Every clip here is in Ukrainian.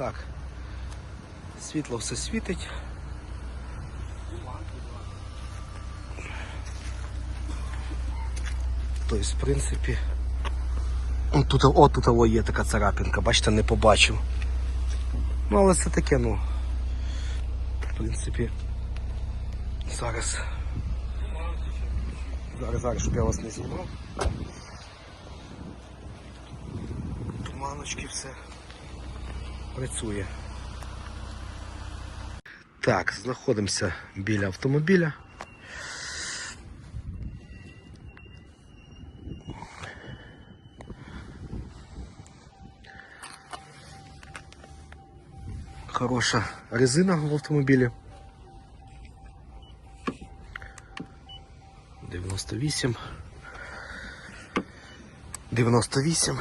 Так. Світло все світить. Тобто, в принципі. О, Тут, о, тут о, є така царапинка, бачите, не побачив. Ну, але це таке, ну. В принципі. Зараз. Зараз, зараз, щоб я вас не знімав. Туманочки все працює. Так, знаходимося біля автомобіля. Хороша резина в автомобілі. 98. 98.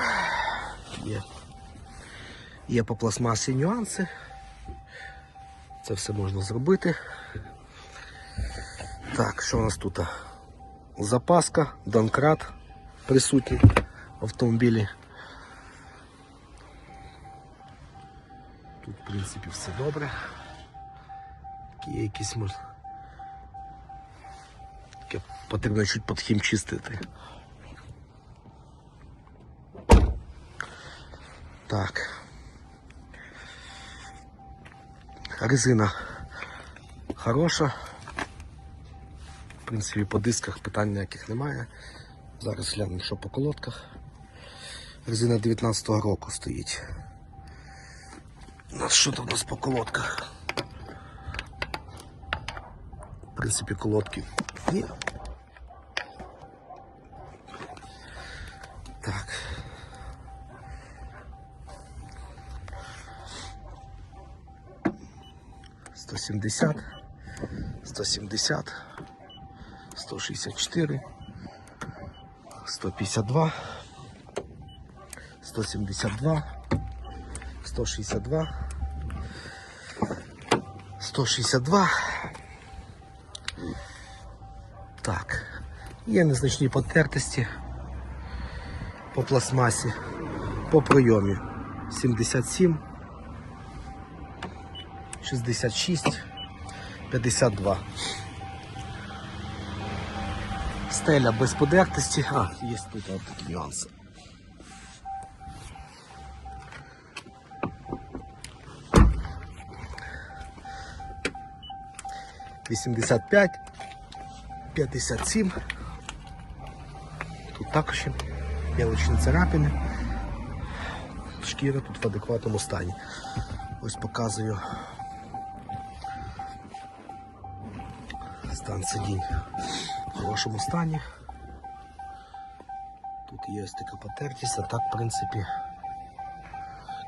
Є. Є по пластмасі нюанси. Це все можна зробити. Так, що у нас тут? Запаска, донкрат присутній в автомобілі. Тут, в принципі, все добре. Є якісь може. Таке потрібно чуть підхімчистити. Так. Резина хороша. В принципі, по дисках питань ніяких немає. Зараз глянемо, що по колодках. Резина 19-го року стоїть. У нас що тут у нас по колодках? В принципі, колодки. Ні. Так. 170, 170, 164, 152, 172, 162, 162. Так, є незначні потертості по пластмасі, по пройомі. прийомі 77. 66, 52. Стеля без подертості. А, є тут такі нюанси. Вісімдесят п'ять, п'ятдесят сім. Тут також є мелочні царапини. Шкіра тут в адекватному стані. Ось показую стан сидінь в хорошому стані. Тут є ось така потертість, а так, в принципі,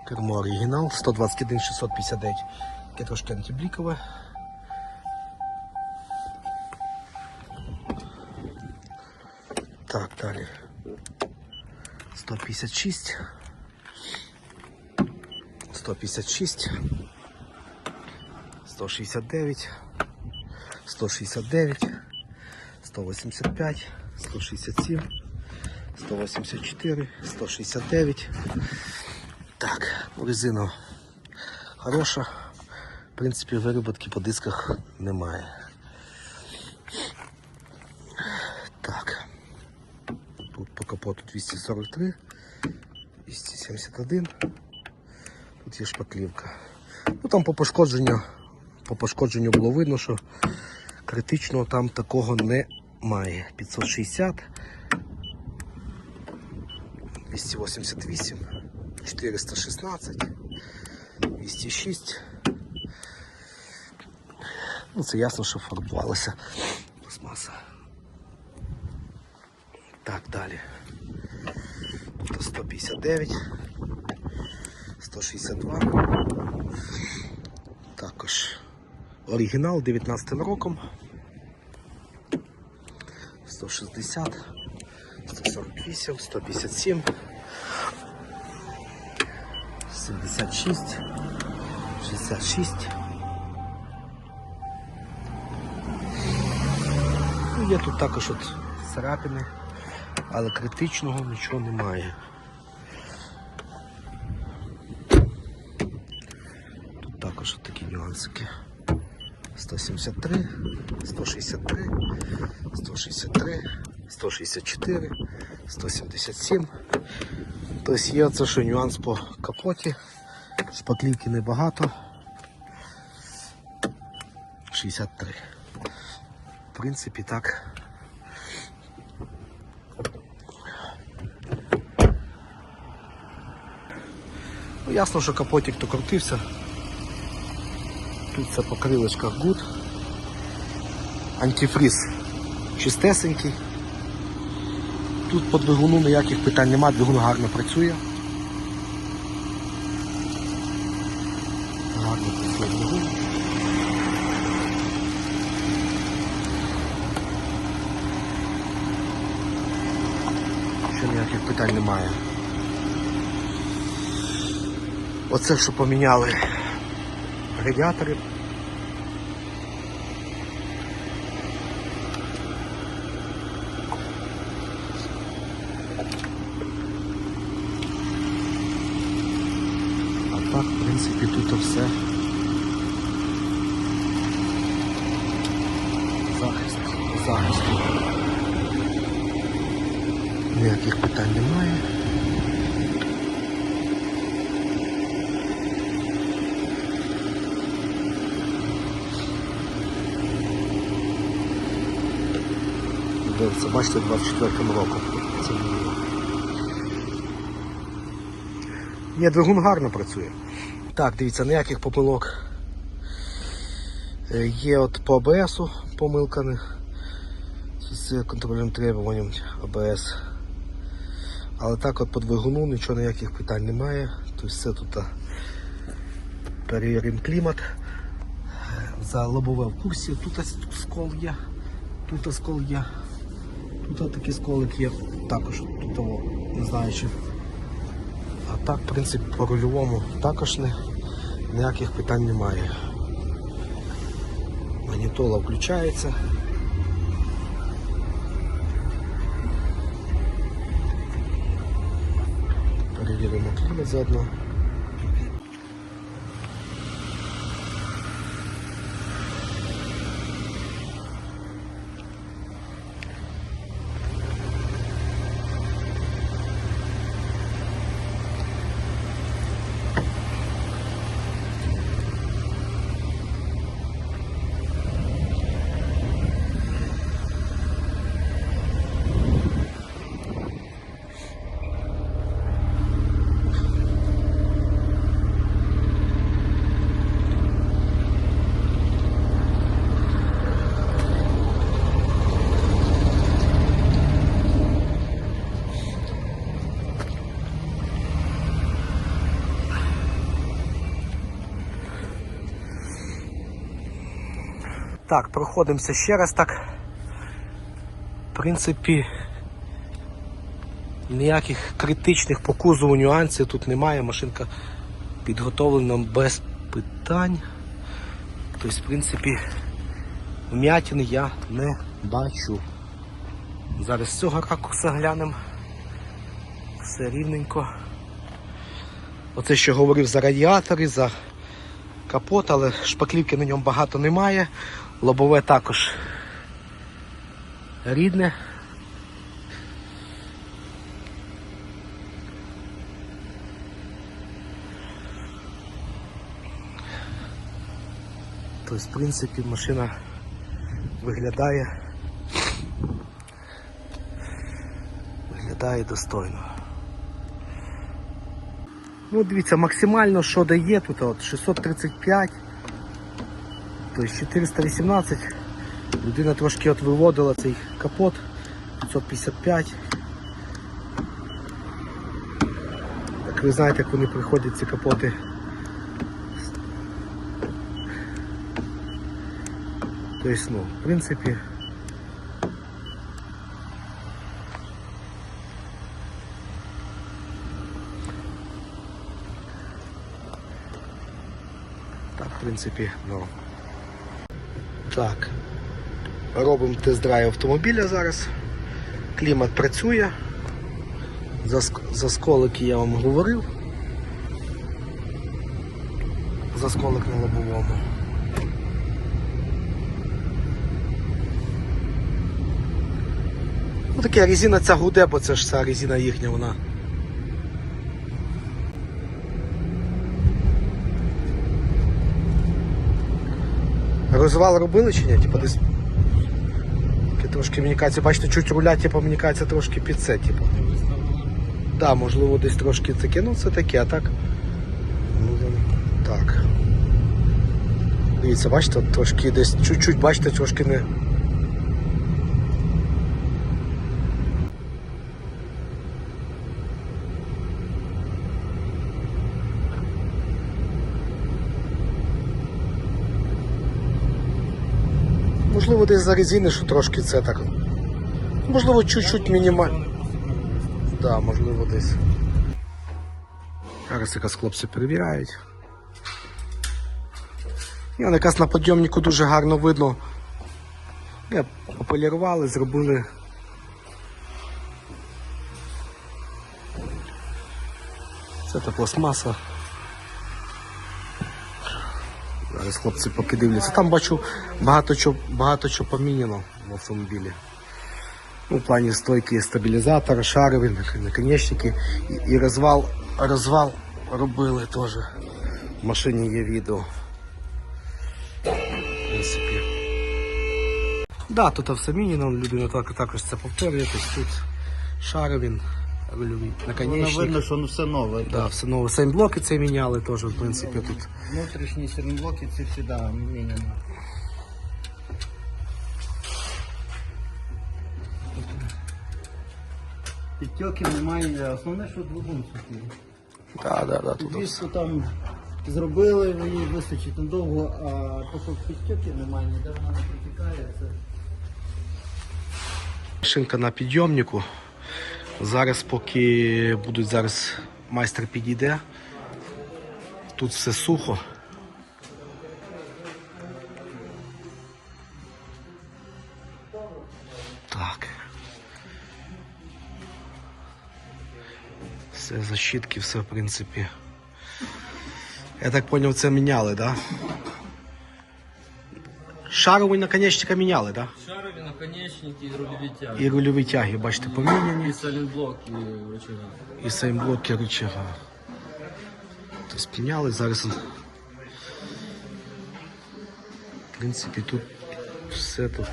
кермо оригінал 121 659, яке трошки антиблікове. Так, далі. 156. 156. 169. 169. 185. 167. 184. 169. Так, резина хороша. В принципі, вироботки по дисках немає. Так. Тут по капоту 243, 271. Тут є шпаклівка. Ну там по пошкодженню, по пошкодженню було видно, що критичного там такого немає. 560, 288, 416, 206. Ну це ясно, що фарбувалася пластмаса. Так, далі. 159, 162. Також оригінал 19 роком. 160, 148, 157, 76, 66. Ну, Є тут також от царапини але критичного нічого немає. Тут також от такі нюансики. 173, 163, 163, 164, 177. Тобто є оце що нюанс по капоті. Шпаклівки небагато. 63. В принципі, так. Ну, ясно, що капотик то крутився. Тут це по крилочках гуд. Антифриз чистесенький. Тут по двигуну ніяких питань немає, двигун гарно працює. Гарно працює двигун. Ще ніяких питань немає. Оце що поміняли радіатори. А так, в принципі, тут все. Захист, захист. Ніяких питань немає. Дивіться, бачите, 24-м роком. Це. Ні, двигун гарно працює. Так, дивіться, ніяких помилок. Е, Є от по АБСу помилка з контрольним требуванням АБС. Але так от по двигуну нічого ніяких питань немає. Тобто все тут перевіримо клімат. Е, За лобове в курсі. Тут скол є. Тут скол є. Тут такий сколик є. Також тут не знаю чи. А так, в принципі, по рульовому також не, ніяких питань немає. Магнітола включається. Перевіримо клімат заодно. Так, проходимося ще раз так. В принципі, ніяких критичних по кузову нюансів тут немає. Машинка підготовлена без питань. Тобто, в принципі, вмятин я не бачу. Зараз з цього ракурса глянемо. Все рівненько. Оце що говорив за радіатори, за капот, але шпаклівки на ньому багато немає. Лобове також рідне. Тобто, в принципі, машина виглядає виглядає достойно. Ну, дивіться, максимально що дає тут от 635, тобто 418. Людина трошки от виводила цей капот 555. Так ви знаєте, як вони приходять ці капоти. Тобто, ну, в принципі. Так, в принципі, ну. Так. Робимо тест-драйв автомобіля зараз. Клімат працює. За, за сколики я вам говорив. за сколик на лобовому. Ну таке резина ця гуде, бо це ж ця резина їхня вона. Розвал робили чи ні? Типу десь. Трошки мені бачите, чуть руля, типу, мені кажеться, трошки під це, типу. Да, можливо, десь трошки таке, ну це таке, а так. Ну, так. Дивіться, бачите, трошки десь чуть-чуть, бачите, трошки не. Можливо, десь за резини, що трошки це так. Можливо, чуть-чуть мінімально. Да, можливо, десь. Зараз якраз хлопці перевіряють. І он якраз на підйомнику дуже гарно видно. Я пополірували, зробили. Це та пластмаса. Зараз хлопці поки дивляться. Там бачу багато чого багато чого поміняно в автомобілі. Ну, в плані стойки стабілізатора, шарові, наконечники і, і розвал, розвал робили теж. В машині є відео. В принципі. Да, тут все міняно, людина так, також це повторює. Тобто тут шаровін, Воно наконечники. видно, що ну, все нове. Да, все нове. Сеймблоки це міняли теж, в принципі, тут. Внутрішні стернблоки це завжди міняно. Підтьоків немає, основне, що двигун сухий. Да, да, да, тут. Віску там зробили, її вистачить надовго, а поки підтьоків немає, ніде вона не протікає. Це... Шинка на підйомнику. Зараз, поки будуть зараз майстер підійде. Тут все сухо. Так. Все защитки, все в принципі. Я так зрозумів, це міняли, так? Да? Шаровий наконечника міняли, так? Да? Наконечники і рульові тяги. І рульові тяги, бачите, поміняні. І салінблок, і рычага. І сеймблоки рычага. Тобто підняли зараз. В принципі, тут все тут.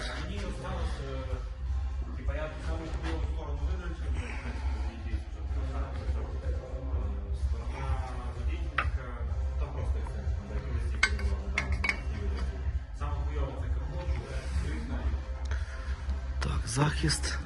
Захист.